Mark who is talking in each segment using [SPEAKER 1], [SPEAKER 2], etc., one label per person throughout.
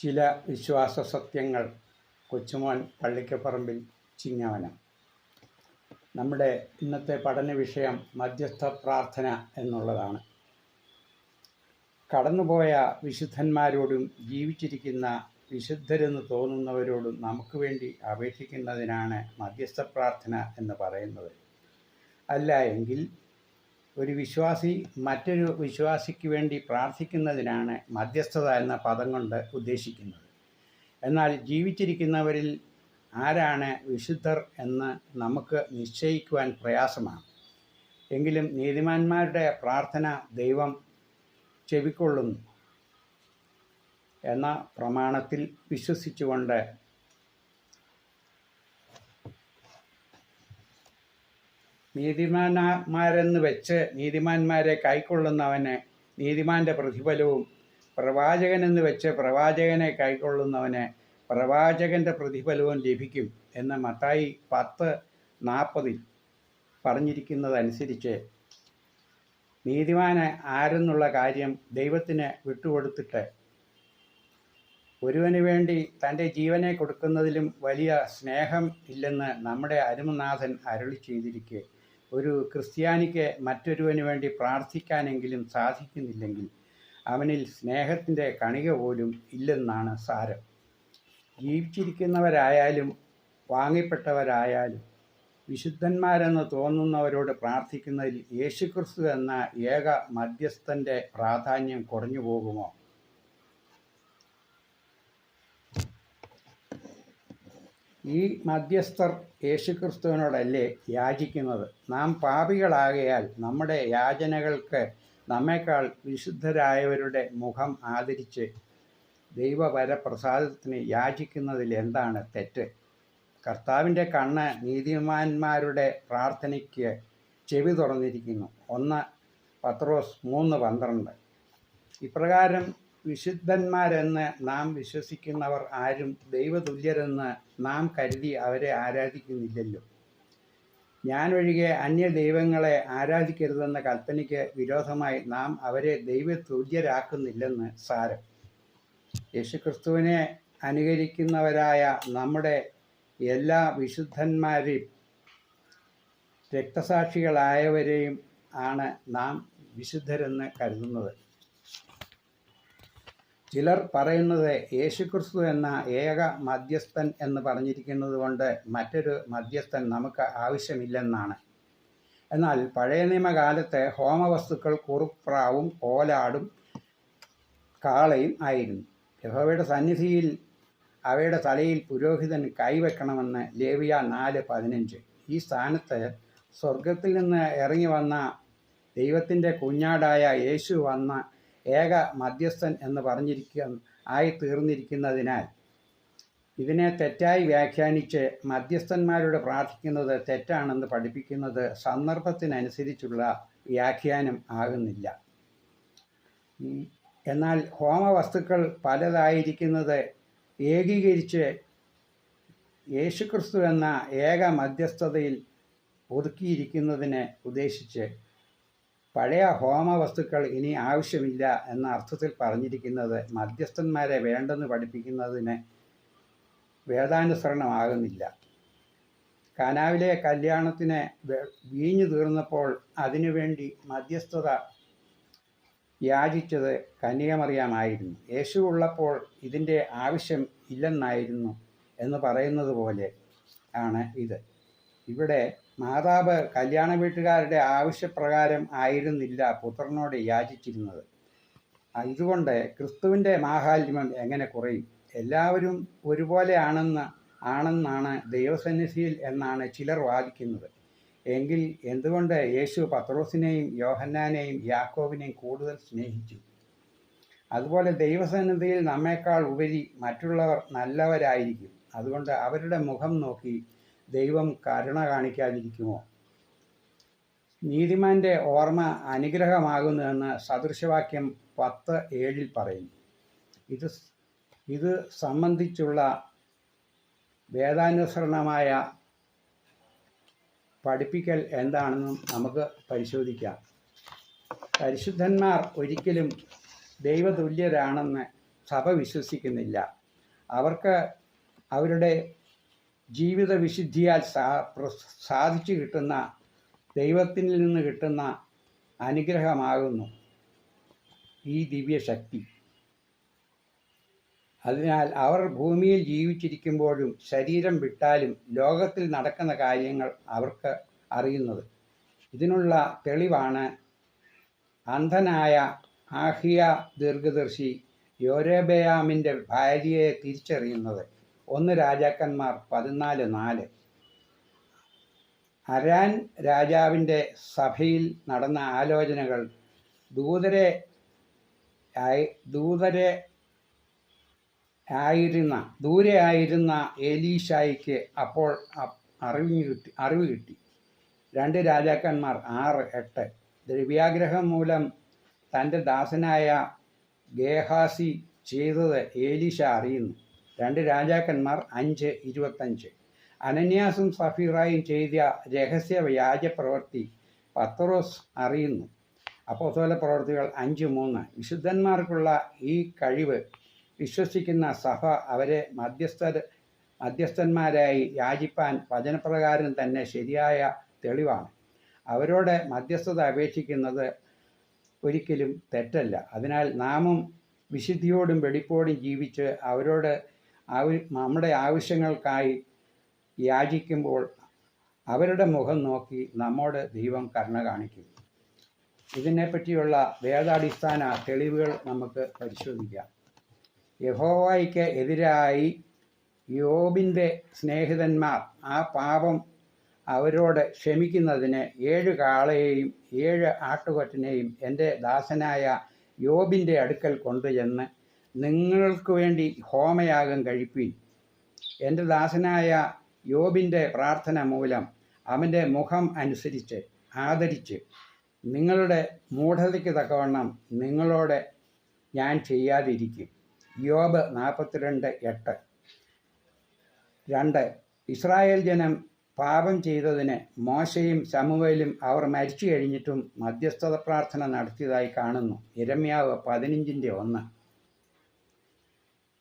[SPEAKER 1] ചില വിശ്വാസ സത്യങ്ങൾ കൊച്ചുമോൻ പള്ളിക്കപ്പറമ്പിൽ ചിങ്ങവനം. നമ്മുടെ ഇന്നത്തെ പഠന വിഷയം മധ്യസ്ഥ പ്രാർത്ഥന എന്നുള്ളതാണ്. കടന്നുപോയ വിശുദ്ധന്മാരോടും ജീവിച്ചിരിക്കുന്ന വിശുദ്ധരെന്ന് തോന്നുന്നവരോടും നമുക്ക് വേണ്ടി അപേക്ഷിക്കുന്നതിനാണ് മധ്യസ്ഥ പ്രാർത്ഥന എന്ന് പറയുന്നത്. അല്ല എങ്കിൽ ഒരു വിശ്വാസി മറ്റൊരു വിശ്വാസിക്ക് വേണ്ടി പ്രാർത്ഥിക്കുന്നതിനാണ് മധ്യസ്ഥത എന്ന പദം കൊണ്ട് ഉദ്ദേശിക്കുന്നത്. എന്നാൽ ജീവിച്ചിരിക്കുന്നവരിൽ ആരാണ് വിശുദ്ധർ എന്ന് നമുക്ക് നിശ്ചയിക്കുവാൻ പ്രയാസമാണ്. എങ്കിലും നീതിമാന്മാരുടെ പ്രാർത്ഥന ദൈവം ചെവിക്കൊള്ളുന്നു എന്ന പ്രമാണത്തിൽ വിശ്വസിച്ചുകൊണ്ട് നീതിമാന്മാരെന്ന് വെച്ച് നീതിമാന്മാരെ കൈക്കൊള്ളുന്നവനെ നീതിമാന്റെ പ്രതിഫലവും പ്രവാചകനെന്ന് വെച്ച് പ്രവാചകനെ കൈക്കൊള്ളുന്നവനെ പ്രവാചകന്റെ പ്രതിഫലവും ലഭിക്കും എന്ന് മത്തായി പത്ത് നാൽപ്പതിൽ പറഞ്ഞിരിക്കുന്നതനുസരിച്ച് നീതിമാന് ആരെന്നുള്ള കാര്യം ദൈവത്തിന് വിട്ടുകൊടുത്തിട്ട് ഒരുവന് വേണ്ടി തന്റെ ജീവനെ കൊടുക്കുന്നതിലും വലിയ സ്നേഹം ഇല്ലെന്ന് നമ്മുടെ അരുമനാഥൻ അരുളി ചെയ്തിരിക്കെ ഒരു ക്രിസ്ത്യാനിക്ക് മറ്റൊരുവന് വേണ്ടി പ്രാർത്ഥിക്കാനെങ്കിലും സാധിക്കുന്നില്ലെങ്കിൽ അവനിൽ സ്നേഹത്തിന്റെ കണിക പോലും ഇല്ലെന്നാണ് സാരം. ജീവിച്ചിരിക്കുന്നവരായാലും വാങ്ങിപ്പെട്ടവരായാലും വിശുദ്ധന്മാരെന്ന് തോന്നുന്നവരോട് പ്രാർത്ഥിക്കുന്നതിൽ യേശുക്രിസ്തു എന്ന ഏക മധ്യസ്ഥന്റെ പ്രാധാന്യം കുറഞ്ഞു പോകുമോ ഈ മധ്യസ്ഥർ യേശുക്രിസ്തുവിനോടല്ലേ യാചിക്കുന്നത്? നാം പാപികളാകയാൽ നമ്മുടെ യാചനകൾക്ക് നമ്മേക്കാൾ വിശുദ്ധരായവരുടെ മുഖം ആദരിച്ച് ദൈവവരപ്രസാദത്തിന് യാചിക്കുന്നതിൽ എന്താണ് തെറ്റ്? കർത്താവിന്റെ കണ്ണ് നീതിമാന്മാരുടെ പ്രാർത്ഥനയ്ക്ക് ചെവി തുറന്നിരിക്കുന്നു. ഒന്ന് പത്രോസ് മൂന്ന് പന്ത്രണ്ട്. ഇപ്രകാരം വിശുദ്ധന്മാരെന്ന് നാം വിശ്വസിക്കുന്നവർ ആരും ദൈവതുല്യരെന്ന് നാം കരുതി അവരെ ആരാധിക്കുന്നില്ലല്ലോ. ഞാനൊഴികെ അന്യ ദൈവങ്ങളെ ആരാധിക്കരുതെന്ന കൽപ്പനയ്ക്ക് വിരോധമായി നാം അവരെ ദൈവതുല്യരാക്കുന്നില്ലെന്ന് സാരം. യേശുക്രിസ്തുവിനെ അനുകരിക്കുന്നവരായ നമ്മുടെ എല്ലാ വിശുദ്ധന്മാരെയും രക്തസാക്ഷികളായവരെയും ആണ് നാം വിശുദ്ധരെന്ന് കരുതുന്നത്. ചിലർ പറയുന്നത് യേശുക്രിസ്തു എന്ന ഏക മധ്യസ്ഥൻ എന്ന് പറഞ്ഞിരിക്കുന്നത് കൊണ്ട് മറ്റൊരു മധ്യസ്ഥൻ നമുക്ക് ആവശ്യമില്ലെന്നാണ്. എന്നാൽ പഴയ നിയമകാലത്തെ ഹോമവസ്തുക്കൾ കുറുപ്രാവും കോലാടും കാളയും ആയിരുന്നു. യഹോവയുടെ സന്നിധിയിൽ അവയുടെ തലയിൽ പുരോഹിതൻ കൈവെക്കണമെന്ന് ലേവിയ നാല് പതിനഞ്ച്. ഈ സ്ഥാനത്ത് സ്വർഗത്തിൽ നിന്ന് ഇറങ്ങി വന്ന ദൈവത്തിന്റെ കുഞ്ഞാടായ യേശു വന്ന ഏക മധ്യസ്ഥൻ എന്ന് പറഞ്ഞിരിക്കുക ആയി തീർന്നിരിക്കുന്നതിനാൽ ഇതിനെ തെറ്റായി വ്യാഖ്യാനിച്ച് മധ്യസ്ഥന്മാരോട് പ്രാർത്ഥിക്കുന്നത് തെറ്റാണെന്ന് പഠിപ്പിക്കുന്നത് സന്ദർഭത്തിനനുസരിച്ചുള്ള വ്യാഖ്യാനം ആകുന്നില്ല. എന്നാൽ ഹോമവസ്തുക്കൾ പലതായിരിക്കുന്നത് ഏകീകരിച്ച് യേശുക്രിസ്തു എന്ന ഏക മധ്യസ്ഥതയിൽ ഒതുക്കിയിരിക്കുന്നതിനെ ഉദ്ദേശിച്ച് പഴയ ഹോമ വസ്തുക്കൾ ഇനി ആവശ്യമില്ല എന്ന അർത്ഥത്തിൽ പറഞ്ഞിരിക്കുന്നത് മധ്യസ്ഥന്മാരെ വേണ്ടെന്ന് പഠിപ്പിക്കുന്നതിന് വേദാനുസരണമാകുന്നില്ല. കാനാവിലെ കല്യാണത്തിന് വീഞ്ഞു തീർന്നപ്പോൾ അതിനുവേണ്ടി മധ്യസ്ഥത യാചിച്ചത് കന്യകമറിയാമായിരുന്നു. യേശു ഉള്ളപ്പോൾ ഇതിന്റെ ആവശ്യം ഇല്ലെന്നായിരുന്നു എന്ന് പറയുന്നത് പോലെ ആണ് ഇത്. ഇവിടെ മാതാവ് കല്യാണ വീട്ടുകാരുടെ ആവശ്യപ്രകാരം ആയിരുന്നില്ല പുത്രനോട് യാചിച്ചിരുന്നത്. ഇതുകൊണ്ട് ക്രിസ്തുവിന്റെ മാഹാത്മ്യം എങ്ങനെ കുറയും? എല്ലാവരും ഒരുപോലെ ആണെന്ന് ആണെന്നാണ് ദൈവസന്നിധിയിൽ എന്നാണ് ചിലർ വാദിക്കുന്നത്. എങ്കിൽ എന്തുകൊണ്ട് യേശു പത്രോസിനെയും യോഹന്നാനെയും യാക്കോവിനെയും കൂടുതൽ സ്നേഹിച്ചു? അതുപോലെ ദൈവസന്നിധിയിൽ നമ്മേക്കാൾ ഉപരി മറ്റുള്ളവർ നല്ലവരായിരിക്കും. അതുകൊണ്ട് അവരുടെ മുഖം നോക്കി ദൈവം കരുണ കാണിക്കാതിരിക്കുമോ? നീതിമാന്റെ ഓർമ്മ അനുഗ്രഹമാകുന്നതെന്ന് സദൃശവാക്യം പത്ത് ഏഴിൽ പറയുന്നു. ഇത് ഇത് സംബന്ധിച്ചുള്ള വേദാനുസരണമായ പഠിപ്പിക്കൽ എന്താണെന്നും നമുക്ക് പരിശോധിക്കാം. പരിശുദ്ധന്മാർ ഒരിക്കലും ദൈവതുല്യരാണെന്ന് സഭ വിശ്വസിക്കുന്നില്ല. അവർക്ക് അവരുടെ ജീവിത വിശുദ്ധിയാൽ സാ സാധിച്ചു കിട്ടുന്ന ദൈവത്തിൽ നിന്ന് കിട്ടുന്ന അനുഗ്രഹമാകുന്നു ഈ ദിവ്യശക്തി. അതിനാൽ അവർ ഭൂമിയിൽ ജീവിച്ചിരിക്കുമ്പോഴും ശരീരം വിട്ടാലും ലോകത്തിൽ നടക്കുന്ന കാര്യങ്ങൾ അവർക്ക് അറിയുന്നത്. ഇതിനുള്ള തെളിവാണ് അന്ധനായ ആഹിയ ദീർഘദർശി യോരേബയാമിന്റെ ഭാര്യയെ തിരിച്ചറിയുന്നത്. ഒന്ന് രാജാക്കന്മാർ പതിനാല് നാല്. അരാൻ രാജാവിന്റെ സഭയിൽ നടന്ന ആലോചനകൾ ദൂതരെ ദൂതരെ ആയിരുന്ന ദൂരെ ആയിരുന്ന ഏലീഷായിക്ക് അപ്പോൾ അറിവ് കിട്ടി അറിവ് കിട്ടി. രണ്ട് രാജാക്കന്മാർ ആറ് എട്ട്. ദ്രവ്യാഗ്രഹം മൂലം തന്റെ ദാസനായ ഗേഹാസി ചെയ്തത് ഏലീഷ അറിയുന്നു. രണ്ട് രാജാക്കന്മാർ അഞ്ച് ഇരുപത്തഞ്ച്. അനന്യാസും സഫീറായും ചെയ്ത രഹസ്യ വ്യാജ പ്രവൃത്തി പത്രോസ് അറിയുന്നു. അപ്പോസോല പ്രവർത്തികൾ അഞ്ച് മൂന്ന്. വിശുദ്ധന്മാർക്കുള്ള ഈ കഴിവ് വിശ്വസിക്കുന്ന സഭ അവരെ മധ്യസ്ഥ മധ്യസ്ഥന്മാരായി യാചിപ്പാൻ വചനപ്രകാരം തന്നെ ശരിയായ തെളിവാണ്. അവരോട് മധ്യസ്ഥത അപേക്ഷിക്കുന്നത് ഒരിക്കലും തെറ്റല്ല. അതിനാൽ നാമും വിശുദ്ധിയോടും വെടിപ്പോടും ജീവിച്ച് അവരോട് ആവ- നമ്മുടെ ആവശ്യങ്ങൾക്കായി യാചിക്കുമ്പോൾ അവരുടെ മുഖം നോക്കി നമ്മോട് ദൈവം കരുണ കാണിക്കും. ഇതിനെപ്പറ്റിയുള്ള വേദാടിസ്ഥാന തെളിവുകൾ നമുക്ക് പരിശോധിക്കാം. യഹോവായ്ക്ക് എതിരായി യോബിന്റെ സ്നേഹിതന്മാർ ആ പാപം അവരോട് ക്ഷമിക്കുന്നതിന് ഏഴ് കാളയെയും ഏഴ് ആട്ടുകൊറ്റനെയും എന്റെ ദാസനായ യോബിന്റെ അടുക്കൽ കൊണ്ടുചെന്ന് നിങ്ങൾക്ക് വേണ്ടി ഹോമയാഗം കഴിപ്പീൻ. എന്റെ ദാസനായ യോബിന്റെ പ്രാർത്ഥന മൂലം അവന്റെ മുഖം അനുസരിച്ച് ആദരിച്ച് നിങ്ങളുടെ മൂഢതയ്ക്ക് തക്കവണ്ണം നിങ്ങളോട് ഞാൻ ചെയ്യാതിരിക്കും. യോബ് നാൽപ്പത്തിരണ്ട് എട്ട്. രണ്ട്. ഇസ്രായേൽ ജനം പാപം ചെയ്തതിന് മോശയും ശമുവേലും അവർ മരിച്ചു കഴിഞ്ഞിട്ടും മധ്യസ്ഥത പ്രാർത്ഥന നടത്തിയതായി കാണുന്നു. ഇരമ്യാവ് പതിനഞ്ചിന്റെ ഒന്ന്.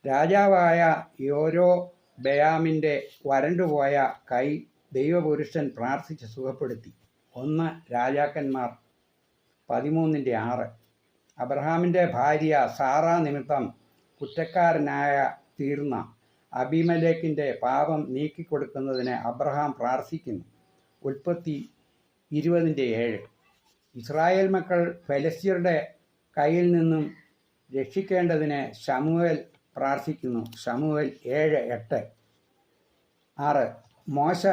[SPEAKER 1] രാജാവായ യോരോ ബയാമിന്റെ വരണ്ടുപോയ കൈ ദൈവപുരുഷൻ പ്രാർത്ഥിച്ച് സുഖപ്പെടുത്തി. ഒന്ന് രാജാക്കന്മാർ പതിമൂന്നിന്റെ ആറ്. അബ്രഹാമിന്റെ ഭാര്യ സാറ നിമിത്തം കുറ്റക്കാരനായ തീർന്ന. അബിമലേക്കിന്റെ പാപം നീക്കിക്കൊടുക്കുന്നതിന് അബ്രഹാം പ്രാർത്ഥിക്കുന്നു. ഉൽപ്പത്തി ഇരുപതിന്റെ ഏഴ്. ഇസ്രായേൽ മക്കൾ ഫലസ്യരുടെ കയ്യിൽ നിന്നും രക്ഷിക്കേണ്ടതിന് ശമുവേൽ പ്രാർത്ഥിക്കുന്നു. ഷമുവൽ ഏഴ് എട്ട്. ആറ്. മോശ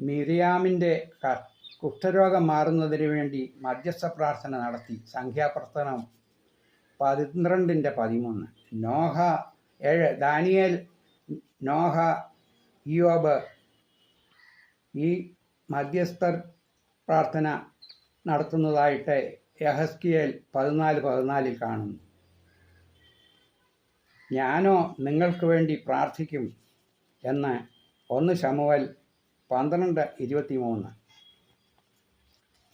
[SPEAKER 1] മിറിയാമിന്റെ ക- കുഷ്ഠരോഗം മാറുന്നതിന് വേണ്ടി മധ്യസ്ഥ പ്രാർത്ഥന നടത്തി. സംഖ്യാപ്രവർത്തനം പന്ത്രണ്ടിന്റെ പതിമൂന്ന്. നോഹ ഏഴ്. ദാനിയൽ നോഹ ഇയോബ് ഈ മധ്യസ്ഥർ പ്രാർത്ഥന നടത്തുന്നതായിട്ട് യഹസ്കിയൽ പതിനാല് പതിനാലിൽ കാണുന്നു. ഞാനോ നിങ്ങൾക്ക് വേണ്ടി പ്രാർത്ഥിക്കും എന്ന് ഒന്ന് ശമുവൽ പന്ത്രണ്ട് ഇരുപത്തി മൂന്ന്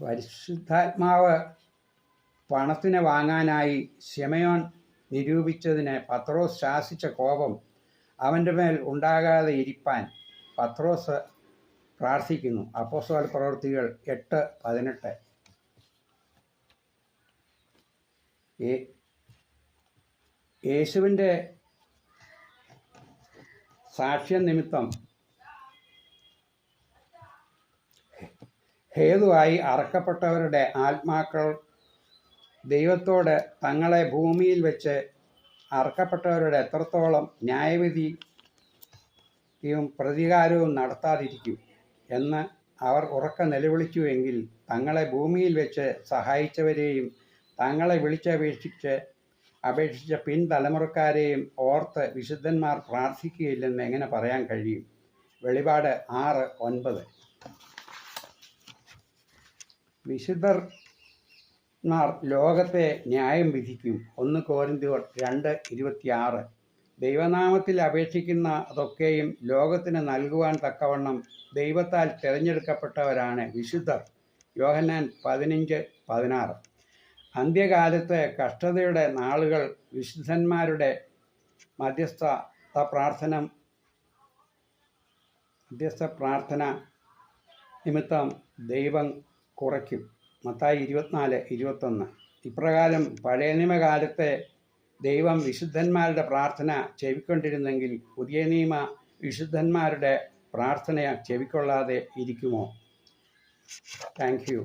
[SPEAKER 1] പരിശുദ്ധാത്മാവ് പണത്തിന് വാങ്ങാനായി ശമയോൻ നിരൂപിച്ചതിന് പത്രോസ് ശാസിച്ച കോപം അവന്റെ മേൽ ഉണ്ടാകാതെ ഇരിപ്പാൻ പത്രോസ് പ്രാർത്ഥിക്കുന്നു. അപ്പോസ്തല പ്രവൃത്തികൾ എട്ട് പതിനെട്ട്. യേശുവിന്റെ സാക്ഷ്യ നിമിത്തം ഹേതുവായി അറക്കപ്പെട്ടവരുടെ ആത്മാക്കൾ ദൈവത്തോട് തങ്ങളെ ഭൂമിയിൽ വെച്ച് അറക്കപ്പെട്ടവരുടെ എത്രത്തോളം ന്യായവിധിയും പ്രതികാരവും നടത്താതിരിക്കും എന്ന് അവർ ഉറക്ക നിലവിളിച്ചുവെങ്കിൽ തങ്ങളെ ഭൂമിയിൽ വെച്ച് സഹായിച്ചവരെയും തങ്ങളെ വിളിച്ചപേക്ഷിച്ച് അപേക്ഷിച്ച പിൻതലമുറക്കാരെയും ഓർത്ത് വിശുദ്ധന്മാർ പ്രാർത്ഥിക്കുകയില്ലെന്ന് എങ്ങനെ പറയാൻ കഴിയും? വെളിപാട് ആറ് ഒൻപത്. വിശുദ്ധർമാർ ലോകത്തെ ന്യായം വിധിക്കും. ഒന്ന് കോരിന്തിയോർ രണ്ട് ഇരുപത്തിയാറ്. ദൈവനാമത്തിൽ അപേക്ഷിക്കുന്ന അതൊക്കെയും ലോകത്തിന് നൽകുവാൻ തക്കവണ്ണം ദൈവത്താൽ തിരഞ്ഞെടുക്കപ്പെട്ടവരാണ് വിശുദ്ധർ. യോഹന്നാൻ പതിനഞ്ച് പതിനാറ്. അന്ത്യകാലത്ത് കഷ്ടതയുടെ നാളുകൾ വിശുദ്ധന്മാരുടെ മധ്യസ്ഥ പ്രാർത്ഥന മധ്യസ്ഥ പ്രാർത്ഥന നിമിത്തം ദൈവം കുറയ്ക്കും. മത്തായി ഇരുപത്തിനാല് ഇരുപത്തൊന്ന്. ഇപ്രകാരം പഴയ നിയമകാലത്തെ ദൈവം വിശുദ്ധന്മാരുടെ പ്രാർത്ഥന ചെവിക്കൊണ്ടിരുന്നെങ്കിൽ പുതിയ നിയമ വിശുദ്ധന്മാരുടെ പ്രാർത്ഥന ചെവിക്കൊള്ളാതെ ഇരിക്കുമോ? Thank you